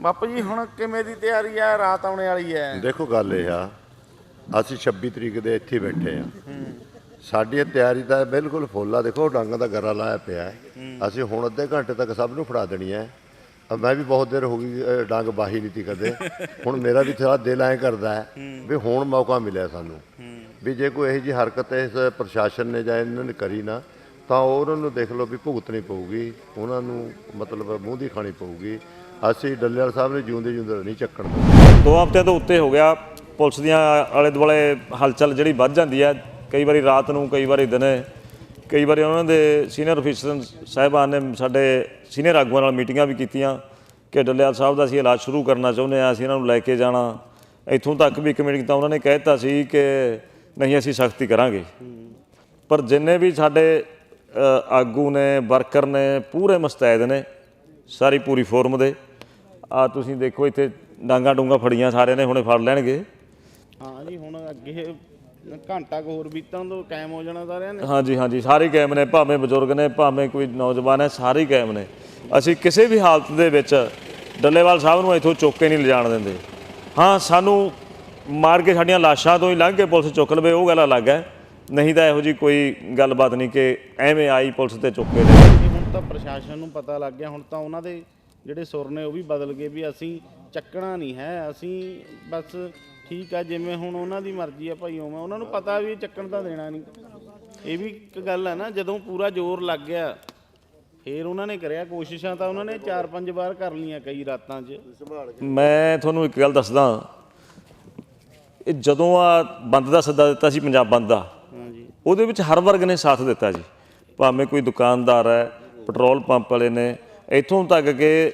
ਬਾਪੂ ਜੀ, ਹੁਣ ਕਿਵੇਂ ਦੀ ਤਿਆਰੀ ਆ? ਰਾਤ ਆਉਣੇ ਵਾਲੀ ਹੈ ਦੇਖੋ, ਗੱਲ ਇਹ ਆ, ਅਸੀਂ 26 ਤਰੀਕ ਦੇ ਇੱਥੇ ਬੈਠੇ ਆ। ਸਾਡੀ ਤਿਆਰੀ ਤਾਂ ਬਿਲਕੁਲ ਫੁੱਲ ਆ। ਦੇਖੋ, ਡੰਗ ਦਾ ਗਰਾ ਲਾਇਆ ਪਿਆ ਹੈ। ਅਸੀਂ ਹੁਣ ਅੱਧੇ ਘੰਟੇ ਤੱਕ ਸਭ ਨੂੰ ਫੜਾ ਦੇਣੀ ਹੈ। ਅਹ ਮੈਂ ਵੀ ਬਹੁਤ ਦੇਰ ਹੋ ਗਈ, ਅਹ ਡੰਗ ਬਾਹੀ ਨਹੀਂ ਤੀ ਕਦੇ। ਹੁਣ ਮੇਰਾ ਵੀ ਥੋੜਾ ਦਿਲ ਐਂ ਕਰਦਾ ਹੈ ਵੀ ਹੁਣ ਮੌਕਾ ਮਿਲਿਆ ਸਾਨੂੰ। ਵੀ ਜੇ ਕੋਈ ਇਹੋ ਜੀ ਹਰਕਤ ਇਸ ਪ੍ਰਸ਼ਾਸਨ ਨੇ ਜਾਂ ਇਹਨਾਂ ਨੇ ਕਰੀ ਨਾ, ਤਾਂ ਉਹਨਾਂ ਨੂੰ ਦੇਖ ਲਓ ਵੀ ਭੁਗਤਣੀ ਪਊਗੀ। ਉਹਨਾਂ ਨੂੰ ਮਤਲਬ ਮੂੰਹ ਦੀ ਖਾਣੀ ਪਊਗੀ। ਅਸੀਂ ਡੱਲੇਵਾਲ ਸਾਹਿਬ ਨੇ ਜਿਉਂਦੇ ਜਿਉਂਦੇ ਨਹੀਂ ਚੱਕਣ ਦੋ ਹਫ਼ਤਿਆਂ ਤੋਂ ਉੱਤੇ ਹੋ ਗਿਆ, ਪੁਲਿਸ ਦੀਆਂ ਆਲੇ ਦੁਆਲੇ ਹਲਚਲ ਜਿਹੜੀ ਵੱਧ ਜਾਂਦੀ ਹੈ। ਕਈ ਵਾਰੀ ਰਾਤ ਨੂੰ, ਕਈ ਵਾਰੀ ਦਿਨੇ। ਕਈ ਵਾਰੀ ਉਹਨਾਂ ਦੇ ਸੀਨੀਅਰ ਅਫੀਸਰ ਸਾਹਿਬਾਨ ਨੇ ਸਾਡੇ ਸੀਨੀਅਰ ਆਗੂਆਂ ਨਾਲ ਮੀਟਿੰਗਾਂ ਵੀ ਕੀਤੀਆਂ ਕਿ ਡੱਲੇਵਾਲ ਸਾਹਿਬ ਦਾ ਅਸੀਂ ਇਲਾਜ ਸ਼ੁਰੂ ਕਰਨਾ ਚਾਹੁੰਦੇ ਹਾਂ, ਅਸੀਂ ਇਹਨਾਂ ਨੂੰ ਲੈ ਕੇ ਜਾਣਾ। ਇੱਥੋਂ ਤੱਕ ਵੀ ਇੱਕ ਮੀਟਿੰਗ ਤਾਂ ਉਹਨਾਂ ਨੇ ਕਹਿ ਦਿੱਤਾ ਸੀ ਕਿ ਨਹੀਂ, ਅਸੀਂ ਸਖਤੀ ਕਰਾਂਗੇ। ਪਰ ਜਿੰਨੇ ਵੀ ਸਾਡੇ ਆਗੂ ਨੇ, ਵਰਕਰ ਨੇ, ਪੂਰੇ ਮੁਸਤੈਦ ਨੇ ਸਾਰੀ ਪੂਰੀ ਫੋਰਮ ਦੇ। ਆ ਤੁਸੀਂ ਦੇਖੋ ਇੱਥੇ ਡਾਂਗਾ ਡੂੰਗਾ ਫੜੀਆਂ ਸਾਰਿਆਂ ਨੇ ਹੁਣੇ ਫੜ ਲੈਣਗੇ। ਹਾਂ ਜੀ ਹੁਣ ਅੱਗੇ ਘੰਟਾ ਕੁ ਹੋਰ ਬੀਤਣ ਤੋਂ ਕਾਇਮ ਹੋ ਜਾਣਾ ਸਾਰਿਆਂ ਨੇ। ਹਾਂਜੀ ਹਾਂਜੀ ਸਾਰੇ ਕਾਇਮ ਨੇ ਭਾਵੇਂ ਬਜ਼ੁਰਗ ਨੇ ਭਾਵੇਂ ਕੋਈ ਨੌਜਵਾਨ ਹੈ ਸਾਰੇ ਕਾਇਮ ਨੇ। ਅਸੀਂ ਕਿਸੇ ਵੀ ਹਾਲਤ ਦੇ ਵਿੱਚ ਡੱਲੇਵਾਲ ਸਾਹਿਬ ਨੂੰ ਇੱਥੋਂ ਚੁੱਕ ਕੇ ਨਹੀਂ ਲਿਜਾਣ ਦਿੰਦੇ। ਹਾਂ ਸਾਨੂੰ ਮਾਰ ਕੇ ਸਾਡੀਆਂ ਲਾਸ਼ਾਂ ਤੋਂ ਹੀ ਲੰਘ ਕੇ ਪੁਲਿਸ ਚੁੱਕ ਲਵੇ ਉਹ ਗੱਲ ਅਲੱਗ ਹੈ। ਨਹੀਂ ਤਾਂ ਇਹੋ ਜੀ ਕੋਈ ਗੱਲਬਾਤ ਨਹੀਂ ਕਿ ਐਵੇਂ ਆਈ ਪੁਲਿਸ ਤੇ ਚੁੱਕ ਕੇ। ਲੈ ਤਾਂ ਪ੍ਰਸ਼ਾਸਨ ਨੂੰ ਪਤਾ ਲੱਗ ਗਿਆ ਹੁਣ ਤਾਂ ਉਹਨਾਂ ਦੇ ਜਿਹੜੇ ਸੁਰ ਨੇ ਉਹ ਵੀ ਬਦਲ ਗਏ ਵੀ ਅਸੀਂ ਚੱਕਣਾ ਨਹੀਂ ਹੈ ਅਸੀਂ ਬਸ ਠੀਕ ਆ ਜਿਵੇਂ ਹੁਣ ਉਹਨਾਂ ਦੀ ਮਰਜ਼ੀ ਆ ਭਾਈ ਉਵੇਂ ਉਹਨਾਂ ਨੂੰ ਪਤਾ ਵੀ ਚੱਕਣ ਤਾਂ ਦੇਣਾ ਨਹੀਂ। ਇਹ ਵੀ ਇੱਕ ਗੱਲ ਹੈ ਨਾ ਜਦੋਂ ਪੂਰਾ ਜ਼ੋਰ ਲੱਗ ਗਿਆ ਫੇਰ ਉਹਨਾਂ ਨੇ ਕਰਿਆ ਕੋਸ਼ਿਸ਼ਾਂ ਤਾਂ ਉਹਨਾਂ ਨੇ 4-5 ਵਾਰ ਕਰ ਲੀਆਂ ਕਈ ਰਾਤਾਂ 'ਚ। ਮੈਂ ਤੁਹਾਨੂੰ ਇੱਕ ਗੱਲ ਦੱਸਦਾ ਇਹ ਜਦੋਂ ਆ ਬੰਦ ਦਾ ਸੱਦਾ ਦਿੱਤਾ ਸੀ ਪੰਜਾਬ ਬੰਦ ਦਾ ਹਾਂਜੀ। ਉਹਦੇ ਵਿੱਚ ਹਰ ਵਰਗ ਨੇ ਸਾਥ ਦਿੱਤਾ ਜੀ। ਭਾਵੇਂ ਕੋਈ ਦੁਕਾਨਦਾਰ ਹੈ ਪੈਟਰੋਲ ਪੰਪ ਵਾਲੇ ਨੇ ਇੱਥੋਂ ਤੱਕ ਕਿ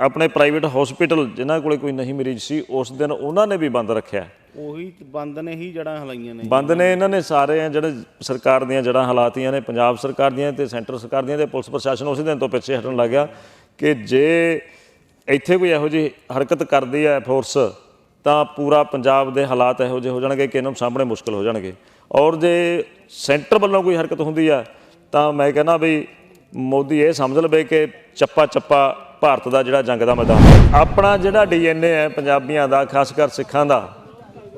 ਆਪਣੇ ਪ੍ਰਾਈਵੇਟ ਹਸਪੀਟਲ ਜਿਨ੍ਹਾਂ ਕੋਲੇ ਕੋਈ ਨਹੀਂ ਮਰੀਜ਼ ਸੀ ਉਸ ਦਿਨ ਉਹਨਾਂ ਨੇ ਵੀ ਬੰਦ ਰੱਖਿਆ। ਉਹੀ ਬੰਦ ਨੇ ਹੀ ਜੜਾਂ ਹਲਾਈਆਂ ਨੇ। ਬੰਦ ਨੇ ਇਹਨਾਂ ਨੇ ਸਾਰੇ ਜਿਹੜੇ ਸਰਕਾਰ ਦੀਆਂ ਜੜਾਂ ਹਾਲਾਤੀਆਂ ਨੇ ਪੰਜਾਬ ਸਰਕਾਰ ਦੀਆਂ ਤੇ ਸੈਂਟਰ ਸਰਕਾਰ ਦੀਆਂ ਤੇ ਪੁਲਿਸ ਪ੍ਰਸ਼ਾਸਨ ਉਸੇ ਦਿਨ ਤੋਂ ਪਿੱਛੇ ਹਟਣ ਲੱਗ ਗਿਆ ਕਿ ਜੇ ਇੱਥੇ ਕੋਈ ਇਹੋ ਜਿਹੀ ਹਰਕਤ ਕਰਦੀ ਹੈ ਫੋਰਸ ਤਾਂ ਪੂਰਾ ਪੰਜਾਬ ਦੇ ਹਾਲਾਤ ਇਹੋ ਜਿਹੇ ਹੋ ਜਾਣਗੇ ਕਿ ਇਹਨਾਂ ਨੂੰ ਸਾਹਮਣੇ ਮੁਸ਼ਕਲ ਹੋ ਜਾਣਗੇ। ਔਰ ਜੇ ਸੈਂਟਰ ਵੱਲੋਂ ਕੋਈ ਹਰਕਤ ਹੁੰਦੀ ਆ ਤਾਂ ਮੈਂ ਕਹਿੰਦਾ ਵੀ ਮੋਦੀ ਇਹ ਸਮਝ ਲਵੇ ਕਿ ਚੱਪਾ ਚੱਪਾ ਭਾਰਤ ਦਾ ਜਿਹੜਾ ਜੰਗ ਦਾ ਮੈਦਾਨ ਹੈ। ਆਪਣਾ ਜਿਹੜਾ ਡੀਐਨਏ ਹੈ ਪੰਜਾਬੀਆਂ ਦਾ, ਖਾਸ ਕਰ ਸਿੱਖਾਂ ਦਾ,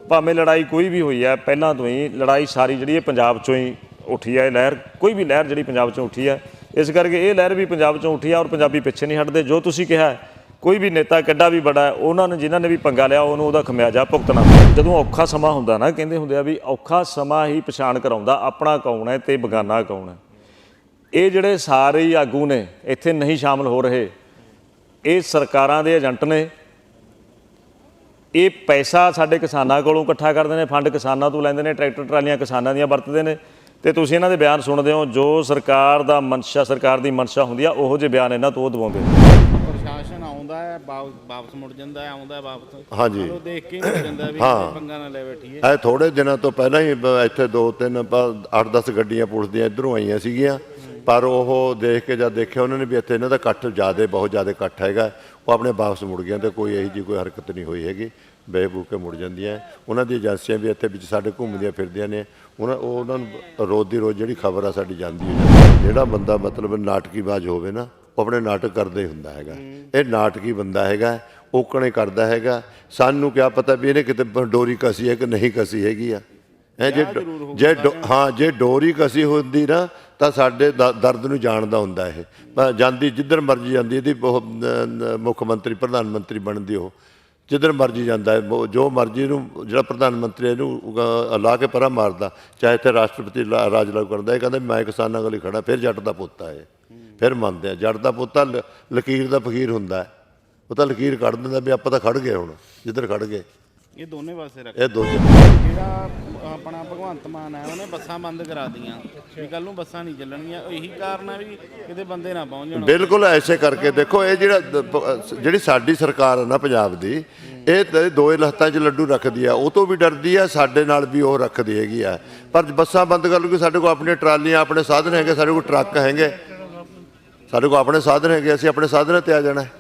ਭਾਵੇਂ ਲੜਾਈ ਕੋਈ ਵੀ ਹੋਈ ਹੈ, ਪਹਿਲਾਂ ਤੋਂ ਹੀ ਲੜਾਈ ਸਾਰੀ ਜਿਹੜੀ ਹੈ ਪੰਜਾਬ ਚੋਂ ਹੀ ਉੱਠੀ ਹੈ, ਇਹ ਲਹਿਰ, ਕੋਈ ਵੀ ਲਹਿਰ ਜਿਹੜੀ ਪੰਜਾਬ ਚੋਂ ਉੱਠੀ ਹੈ, ਇਸ ਕਰਕੇ ਇਹ ਲਹਿਰ ਵੀ ਪੰਜਾਬ ਚੋਂ ਉੱਠੀ ਹੈ ਔਰ ਪੰਜਾਬੀ ਪਿੱਛੇ ਨਹੀਂ ਹਟਦੇ। ਜੋ ਤੁਸੀਂ ਕਿਹਾ ਕੋਈ ਵੀ ਨੇਤਾ ਕਿੱਡਾ ਵੀ ਬੜਾ ਉਹਨਾਂ ਨੇ, ਜਿਨ੍ਹਾਂ ਨੇ ਵੀ ਪੰਗਾ ਲਿਆ, ਉਹਨੂੰ ਉਹਦਾ ਖਮਿਆਜਾ ਭੁਗਤਣਾ। ਜਦੋਂ ਔਖਾ ਸਮਾਂ ਹੁੰਦਾ ਨਾ, ਕਹਿੰਦੇ ਹੁੰਦੇ ਆ ਵੀ ਔਖਾ ਸਮਾਂ ਹੀ ਪਛਾਣ ਕਰਾਉਂਦਾ ਆਪਣਾ ਕੌਣ ਹੈ ਤੇ ਬਗਾਨਾ ਕੌਣ ਹੈ। ਇਹ ਜਿਹੜੇ ਸਾਰੇ ਹੀ ਆਗੂ ਨੇ ਇੱਥੇ ਨਹੀਂ ਸ਼ਾਮਲ ਹੋ ਰਹੇ। ਇਹ ਸਰਕਾਰਾਂ ਦੇ ਏਜੰਟ ਨੇ। ਇਹ ਪੈਸਾ ਸਾਡੇ ਕਿਸਾਨਾਂ ਕੋਲੋਂ ਇਕੱਠਾ ਕਰਦੇ ਨੇ ਫੰਡ ਕਿਸਾਨਾਂ ਤੋਂ ਲੈਂਦੇ ਨੇ ਟਰੈਕਟਰ ਟਰਾਲੀਆਂ ਕਿਸਾਨਾਂ ਦੀਆਂ ਵਰਤਦੇ ਨੇ। ਤੇ ਤੁਸੀਂ ਇਹਨਾਂ ਦੇ ਬਿਆਨ ਸੁਣਦੇ ਹੋ ਜੋ ਸਰਕਾਰ ਦਾ ਮਨਸ਼ਾ ਸਰਕਾਰ ਦੀ ਮਨਸ਼ਾ ਹੁੰਦੀ ਆ ਉਹੋ ਜਿਹੇ ਬਿਆਨ ਇਹਨਾਂ ਤੋਂ ਉਹ ਦਵਾਉਂਦੇ ਪ੍ਰਸ਼ਾਸਨ ਆਉਂਦਾ ਹੈ ਵਾਪਸ ਮੁੜ ਜਾਂਦਾ ਹੈ ਆਉਂਦਾ ਹੈ ਵਾਪਸ। ਹਾਂਜੀ। ਉਹ ਦੇਖ ਕੇ ਹੀ ਜਾਂਦਾ ਵੀ ਪੰਗਾ ਨਾ ਲੈ ਬੈਠੀਏ। ਇਹ ਥੋੜੇ ਦਿਨਾਂ ਤੋਂ ਪਹਿਲਾਂ ਹੀ ਇੱਥੇ ਦੋ ਤਿੰਨ 8-10 ਗੱਡੀਆਂ ਪੁਲਿਸ ਦੀਆਂ ਇਧਰੋਂ ਆਈਆਂ ਸੀਗੀਆਂ। ਪਰ ਉਹ ਦੇਖ ਕੇ ਜਦ ਦੇਖਿਆ ਉਹਨਾਂ ਨੇ ਵੀ ਇੱਥੇ ਇਹਨਾਂ ਦਾ ਇਕੱਠ ਜ਼ਿਆਦਾ ਬਹੁਤ ਜ਼ਿਆਦਾ ਇਕੱਠ ਹੈਗਾ। ਉਹ ਆਪਣੇ ਵਾਪਸ ਮੁੜ ਗਏ ਤੇ ਕੋਈ ਇਹੋ ਜਿਹੀ ਕੋਈ ਹਰਕਤ ਨਹੀਂ ਹੋਈ ਹੈਗੀ। ਬੇਬੂ ਕੇ ਮੁੜ ਜਾਂਦੀਆਂ ਉਹਨਾਂ ਦੀ ਏਜੰਸੀਆਂ ਵੀ ਇੱਥੇ ਵਿੱਚ ਸਾਡੇ ਘੁੰਮਦੀਆਂ ਫਿਰਦੀਆਂ ਨੇ। ਉਹਨਾਂ ਉਹ ਉਹਨਾਂ ਨੂੰ ਰੋਜ਼ ਦੀ ਰੋਜ਼ ਜਿਹੜੀ ਖਬਰ ਆ ਸਾਡੀ ਜਾਂਦੀ ਹੈ। ਜਿਹੜਾ ਬੰਦਾ ਮਤਲਬ ਨਾਟਕੀਬਾਜ਼ ਹੋਵੇ ਨਾ ਉਹ ਆਪਣੇ ਨਾਟਕ ਕਰਦੇ ਹੁੰਦਾ ਹੈਗਾ। ਇਹ ਨਾਟਕੀ ਬੰਦਾ ਹੈਗਾ ਓਕਣੇ ਕਰਦਾ ਹੈਗਾ। ਸਾਨੂੰ ਕਿਆ ਪਤਾ ਵੀ ਇਹਨੇ ਕਿਤੇ ਡੋਰੀ ਕਸੀ ਹੈ ਕਿ ਨਹੀਂ ਕਸੀ ਹੈਗੀ ਆ। ਇਹ ਜੇ ਜੇ ਹਾਂ ਜੇ ਡੋਰੀ ਕਸੀ ਹੁੰਦੀ ਨਾ ਤਾਂ ਸਾਡੇ ਦ- ਦਰਦ ਨੂੰ ਜਾਣਦਾ ਹੁੰਦਾ ਇਹ। ਪਰ ਜਾਂਦੀ ਜਿੱਧਰ ਮਰਜ਼ੀ ਜਾਂਦੀ ਇਹਦੀ ਉਹ, ਮੁੱਖ ਮੰਤਰੀ ਪ੍ਰਧਾਨ ਮੰਤਰੀ ਬਣਦੀ ਉਹ। ਜਿੱਧਰ ਮਰਜ਼ੀ ਜਾਂਦਾ ਹੈ ਜੋ ਮਰਜ਼ੀ ਨੂੰ ਜਿਹੜਾ ਪ੍ਰਧਾਨ ਮੰਤਰੀ ਇਹਨੂੰ ਅਹ, ਲਾ ਕੇ ਪਰਾਂ ਮਾਰਦਾ। ਚਾਹੇ ਤੇ ਰਾਸ਼ਟਰਪਤੀ ਲਾ- ਰਾਜ ਲਾਗੂ ਕਰਦਾ ਇਹ ਕਹਿੰਦਾ ਮੈਂ ਕਿਸਾਨਾਂ ਕੋਲ ਹੀ ਖੜਾ ਫਿਰ ਜੱਟ ਦਾ ਪੁੱਤ ਹੈ ਫਿਰ ਮੰਨਦੇ ਆ। ਜੱਟ ਦਾ ਪੁੱਤਾ ਲ- ਲਕੀਰ ਦਾ ਫਕੀਰ ਹੁੰਦਾ। ਉਹ ਤਾਂ ਲਕੀਰ ਕੱਢ ਦਿੰਦਾ ਵੀ ਆਪਾਂ ਤਾਂ ਖੜ ਗਏ ਹੁਣ ਜਿੱਧਰ ਖੜ ਗਏ। ਇਹ ਦੋਨੇ ਪਾਸੇ ਰੱਖ ਇਹ ਦੋ ਜਿਹੜਾ ਆਪਣਾ ਭਗਵੰਤ ਮਾਨ ਹੈ ਉਹਨੇ ਬੱਸਾਂ ਬੰਦ ਕਰਾ ਦੀਆਂ ਵੀ ਕੱਲ ਨੂੰ ਬੱਸਾਂ ਨਹੀਂ ਚੱਲਣਗੀਆਂ। ਇਹੀ ਕਾਰਨ ਹੈ ਵੀ ਕਿਤੇ ਬੰਦੇ ਨਾ ਪਹੁੰਚ ਜਾਣ। ਬਿਲਕੁਲ ਐਸੇ ਕਰਕੇ ਦੇਖੋ ਇਹ ਜਿਹੜਾ ਦ- ਜਿਹੜੀ ਸਾਡੀ ਸਰਕਾਰ ਹੈ ਨਾ ਪੰਜਾਬ ਦੀ ਇਹ ਤਾਂ ਦੋਏ ਲੱਤਾਂ 'ਚ ਲੱਡੂ ਰੱਖਦੀ ਆ। ਉਹ ਤੋਂ ਵੀ ਡਰਦੀ ਆ ਸਾਡੇ ਨਾਲ ਵੀ ਉਹ ਰੱਖਦੀ ਹੈਗੀ ਆ। ਪਰ ਬੱਸਾਂ ਬੰਦ ਕਰ ਲੂਗੀ ਸਾਡੇ ਕੋਲ ਆਪਣੀਆਂ ਟਰਾਲੀਆਂ ਆਪਣੇ ਸਾਧਨ ਹੈਗੇ ਸਾਡੇ ਕੋਲ ਟਰੱਕ ਹੈਗੇ। ਸਾਡੇ ਕੋਲ ਆਪਣੇ ਸਾਧਨ ਹੈਗੇ ਅਸੀਂ ਆਪਣੇ ਸਾਧਨਾਂ ਤੇ ਆ ਜਾਣਾ। ਹੈ।